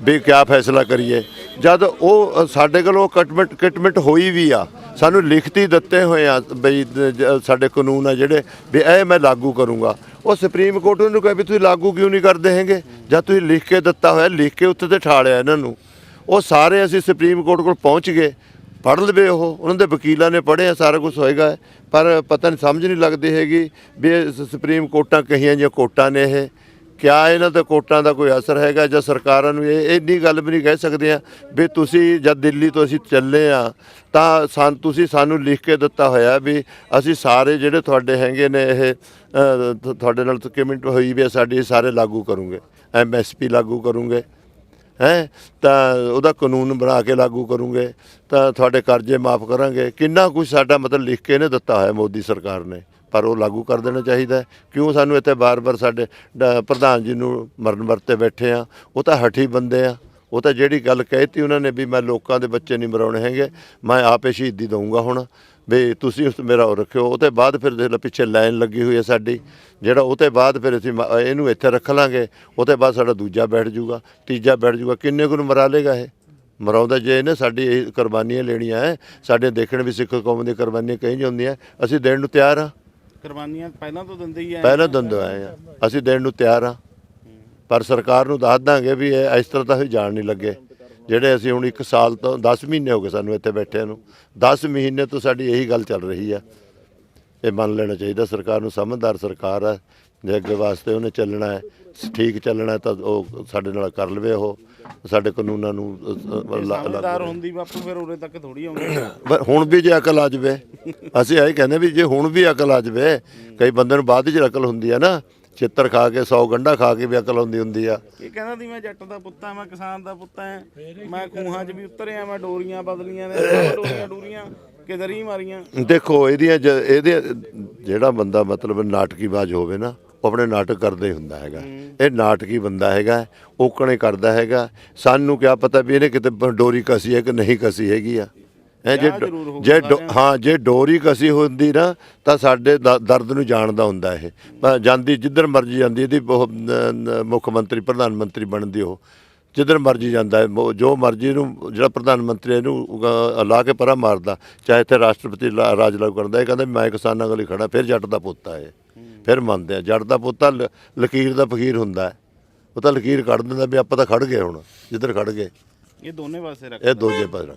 ਵੀ ਕਿਆ ਫੈਸਲਾ ਕਰੀਏ। ਜਦ ਉਹ, ਸਾਡੇ ਕੋਲੋਂ ਕਟਮੈਂਟ ਕਟਮੈਂਟ ਹੋਈ ਵੀ ਆ, ਸਾਨੂੰ ਲਿਖਤੀ ਦਿੱਤੇ ਹੋਏ ਆ ਬਈ ਸਾਡੇ ਕਾਨੂੰਨ ਆ ਜਿਹੜੇ, ਵੀ ਇਹ ਮੈਂ ਲਾਗੂ ਕਰੂੰਗਾ। ਉਹ ਸੁਪਰੀਮ ਕੋਰਟ ਨੂੰ ਕਹੇ ਵੀ ਤੁਸੀਂ ਲਾਗੂ ਕਿਉਂ ਨਹੀਂ ਕਰਦੇ ਹੈਗੇ? ਜਦ ਤੁਸੀਂ ਲਿਖ ਕੇ ਦਿੱਤਾ ਹੋਇਆ, ਲਿਖ ਕੇ ਉੱਤੇ ਤੇ ਠਾਲਿਆ ਇਹਨਾਂ ਨੂੰ। ਉਹ ਸਾਰੇ ਅਸੀਂ ਸੁਪਰੀਮ ਕੋਰਟ ਕੋਲ ਪਹੁੰਚ ਗਏ। ਪੜ੍ਹ ਲਵੇ ਉਹ, ਉਹਨਾਂ ਦੇ ਵਕੀਲਾਂ ਨੇ ਪੜ੍ਹਿਆ, ਸਾਰਾ ਕੁਝ ਹੋਏਗਾ। ਪਰ ਪਤਾ ਨਹੀਂ ਸਮਝ ਨਹੀਂ ਲੱਗਦੀ ਹੈਗੀ ਵੀ ਇਹ ਸੁਪਰੀਮ ਕੋਰਟਾਂ ਕਹੀਆਂ ਜਿਹੀਆਂ ਕੋਰਟਾਂ ਨੇ ਇਹ। ਕਿਆ ਇਹਨਾਂ ਤੇ ਕੋਰਟਾਂ ਦਾ ਕੋਈ ਅਸਰ ਹੈਗਾ ਜਾਂ ਸਰਕਾਰਾਂ ਨੂੰ ਇਹ ਇੰਨੀ ਗੱਲ ਵੀ ਨਹੀਂ ਕਹਿ ਸਕਦੇ ਆ ਵੀ ਤੁਸੀਂ ਜਦ ਦਿੱਲੀ ਤੋਂ ਅਸੀਂ ਚੱਲੇ ਆ, ਤਾਂ ਸਾਨ ਤੁਸੀਂ ਸਾਨੂੰ ਲਿਖ ਕੇ ਦਿੱਤਾ ਹੋਇਆ ਵੀ ਅਸੀਂ ਸਾਰੇ ਜਿਹੜੇ ਤੁਹਾਡੇ ਹੈਗੇ ਨੇ ਇਹ ਤੁਹਾਡੇ ਨਾਲ ਕਮਿਟ ਹੋਈ ਵੀ ਆ, ਸਾਡੀ ਇਹ ਸਾਰੇ ਲਾਗੂ ਕਰੂੰਗੇ ਐਮਐਸਪੀ ਲਾਗੂ ਕਰੂੰਗੇ, ਹੈ, ਤਾਂ ਉਹਦਾ ਕਾਨੂੰਨ ਬਣਾ ਕੇ ਲਾਗੂ ਕਰੂੰਗੇ, ਤਾਂ ਤੁਹਾਡੇ ਕਰਜ਼ੇ ਮਾਫ ਕਰਾਂਗੇ, ਕਿੰਨਾ ਕੁਝ ਸਾਡਾ ਮਤਲਬ ਲਿਖ ਕੇ ਇਹਨੇ ਦਿੱਤਾ ਹੋਇਆ ਮੋਦੀ ਸਰਕਾਰ ਨੇ। ਪਰ ਉਹ ਲਾਗੂ ਕਰ ਦੇਣਾ ਚਾਹੀਦਾ ਕਿਉਂ ਸਾਨੂੰ ਇੱਥੇ ਬਾਰ-ਬਾਰ ਸਾਡੇ ਡ- ਪ੍ਰਧਾਨ ਜੀ ਨੂੰ ਮਰਨ ਵਰਤੇ ਬੈਠੇ ਆ? ਉਹ ਤਾਂ ਹਠੀ ਬੰਦੇ ਆ। ਉਹ ਤਾਂ ਜਿਹੜੀ ਗੱਲ ਕਹਿਤੀ ਉਹਨਾਂ ਨੇ ਵੀ ਮੈਂ ਲੋਕਾਂ ਦੇ ਬੱਚੇ ਨਹੀਂ ਮਰਾਉਣੇ ਹੈਗੇ, ਮੈਂ ਆਪੇ ਸ਼ਹੀਦੀ ਦਊਂਗਾ ਹੁਣ। ਵੀ ਤੁਸੀਂ ਉਸ ਮੇਰਾ ਉਹ ਰੱਖਿਓ। ਉਹ ਤੇ ਬਾਅਦ ਫਿਰ ਦੇਖ ਪਿੱਛੇ ਲਾਈਨ ਲੱਗੀ ਹੋਈ ਹੈ ਸਾਡੀ। ਜਿਹੜਾ ਉਹ ਤੇ ਬਾਅਦ ਫਿਰ ਅਸੀਂ ਮ- ਇਹਨੂੰ ਇੱਥੇ ਰੱਖ ਲਾਂਗੇ। ਉਹ ਤੇ ਬਾਅਦ ਸਾਡਾ ਦੂਜਾ ਬੈਠ ਜਾਊਗਾ ਤੀਜਾ ਬੈਠ ਜਾਊਗਾ ਕਿੰਨੇ ਕੁ ਨੂੰ ਮਰਾ ਲੇਗਾ ਇਹ? ਮਰਾਉਂਦਾ ਜੇ ਇਹਨੇ ਸਾਡੀ ਇਹ ਕੁਰਬਾਨੀਆਂ ਲੈਣੀਆਂ ਹੈ, ਸਾਡੇ ਦੇਖਣ ਵੀ ਸਿੱਖ ਕੌਮ ਦੀਆਂ ਕੁਰਬਾਨੀਆਂ ਕਹੀ ਜਾਂਦੀਆਂ, ਅਸੀਂ ਦੇਣ ਨੂੰ ਤਿਆਰ ਆ। ਕੁਰਬਾਨੀਆਂ ਪਹਿਲਾਂ ਤੋਂ ਦਿੰਦੇ ਹੀ ਆ ਪਹਿਲਾਂ ਦੰਦੋ ਆਏ ਆ। ਅਸੀਂ ਦੇਣ ਨੂੰ ਤਿਆਰ ਆ। ਪਰ ਸਰਕਾਰ ਨੂੰ ਦੱਸ ਦਾਂਗੇ ਵੀ ਇਹ ਇਸ ਤਰ੍ਹਾਂ ਤਾਂ ਹੀ ਜਾਣ ਨਹੀਂ ਲੱਗੇ। ਜਿਹੜੇ ਅਸੀਂ ਹੁਣ 1 ਸਾਲ ਤੋਂ 10 ਮਹੀਨੇ ਹੋ ਗਏ ਸਾਨੂੰ ਇੱਥੇ ਬੈਠਿਆਂ ਨੂੰ। 10 ਮਹੀਨੇ ਤੋਂ ਸਾਡੀ ਇਹੀ ਗੱਲ ਚੱਲ ਰਹੀ ਆ। ਇਹ ਮੰਨ ਲੈਣਾ ਚਾਹੀਦਾ। ਸਰਕਾਰ ਨੂੰ ਸਮਝਦਾਰ ਸਰਕਾਰ ਆ। ਜੇ ਅੱਗੇ ਵਾਸਤੇ ਉਹਨੇ ਚੱਲਣਾ ਹੈ ਠੀਕ ਚੱਲਣਾ ਤਾਂ ਉਹ ਸਾਡੇ ਨਾਲ ਕਰ ਲਵੇ ਉਹ। ਸਾਡੇ ਕਾਨੂੰਨਾਂ ਨੂੰ ਸਮਝਦਾਰ ਹੁੰਦੀ ਬਾਪੂ ਫਿਰ ਉਰੇ ਤੱਕ ਥੋੜੀ ਆਉਂਦੀ। ਪਰ ਹੁਣ ਵੀ ਜੇ ਅਕਲ ਆ ਜਾਵੇ ਅਸੀਂ ਇਹ ਕਹਿੰਦੇ ਵੀ ਜੇ ਹੁਣ ਵੀ ਅਕਲ ਆ ਜਾਵੇ ਕਈ ਬੰਦੇ ਨੂੰ ਬਾਅਦ ਵਿੱਚ ਅਕਲ ਹੁੰਦੀ ਆ ਨਾ ਚਿੱਤਰ ਖਾ ਕੇ 100 ਗੰਢਾ ਖਾ ਕੇ ਵੀ ਅਕਲ ਹੁੰਦੀ ਹੁੰਦੀ ਆ। ਇਹ ਕਹਿੰਦਾ ਸੀ ਮੈਂ ਜੱਟ ਦਾ ਪੁੱਤ ਆ ਮੈਂ ਕਿਸਾਨ ਦਾ ਪੁੱਤ ਆ ਮੈਂ ਖੂਹਾਂ 'ਚ ਵੀ ਉਤਰਿਆ ਮੈਂ ਡੋਰੀਆਂ ਬਦਲੀਆਂ ਨੇ ਡੋਰੀਆਂ ਡੂਰੀਆਂ ਕਿਧਰ ਹੀ ਮਾਰੀਆਂ। ਦੇਖੋ ਇਹਦੀਆਂ ਇਹਦੇ ਜਿਹੜਾ ਬੰਦਾ ਮਤਲਬ ਨਾਟਕੀਬਾਜ਼ ਹੋਵੇ ਨਾ ਉਹ ਆਪਣੇ ਨਾਟਕ ਕਰਦਾ ਹੀ ਹੁੰਦਾ ਹੈਗਾ। ਇਹ ਨਾਟਕੀ ਬੰਦਾ ਹੈਗਾ ਓਕਣੇ ਕਰਦਾ ਹੈਗਾ। ਸਾਨੂੰ ਕਿਆ ਪਤਾ ਵੀ ਇਹਨੇ ਕਿਤੇ ਡੋਰੀ ਕਸੀ ਹੈ ਕਿ ਨਹੀਂ ਕਸੀ ਹੈਗੀ ਆ। ਇਹ ਜੇ ਜੇ ਹਾਂ ਜੇ ਡੋਰੀ ਕਸੀ ਹੁੰਦੀ ਨਾ ਤਾਂ ਸਾਡੇ ਦਰਦ ਨੂੰ ਜਾਣਦਾ ਹੁੰਦਾ ਇਹ। ਜਾਂਦੀ ਜਿੱਧਰ ਮਰਜ਼ੀ ਜਾਂਦੀ ਇਹਦੀ ਉਹ, ਮੁੱਖ ਮੰਤਰੀ ਪ੍ਰਧਾਨ ਮੰਤਰੀ ਬਣਦੀ ਉਹ। ਜਿੱਧਰ ਮਰਜ਼ੀ ਜਾਂਦਾ ਹੈ ਜੋ ਮਰਜ਼ੀ ਨੂੰ ਜਿਹੜਾ ਪ੍ਰਧਾਨ ਮੰਤਰੀ ਹੈ ਇਹਨੂੰ ਲਾ ਕੇ ਪਰਾਂ ਮਾਰਦਾ। ਚਾਹੇ ਤੇ ਰਾਸ਼ਟਰਪਤੀ ਰਾਜ ਲਾਗੂ ਕਰਦਾ ਇਹ ਕਹਿੰਦਾ ਮੈਂ ਕਿਸਾਨਾਂ ਕੋਲ ਹੀ ਖੜਾ ਫਿਰ ਜੱਟ ਦਾ ਪੁੱਤ ਆ ਇਹ। ਫਿਰ ਮੰਨਦੇ ਆ। ਜੱਟ ਦਾ ਪੁੱਤ ਲਕੀਰ ਦਾ ਫਕੀਰ ਹੁੰਦਾ ਉਹ ਤਾਂ ਲਕੀਰ ਕੱਢ ਦਿੰਦਾ ਵੀ ਆਪਾਂ ਤਾਂ ਖੜ ਗਏ ਹੁਣ ਜਿੱਧਰ ਖੜ ਗਏ। ਇਹ ਦੋਨੇ ਪਾਸੇ ਰੱਖ ਇਹ ਦੋਜੇ ਪਾਸੇ ਰੱਖ